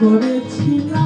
করেছিলাম।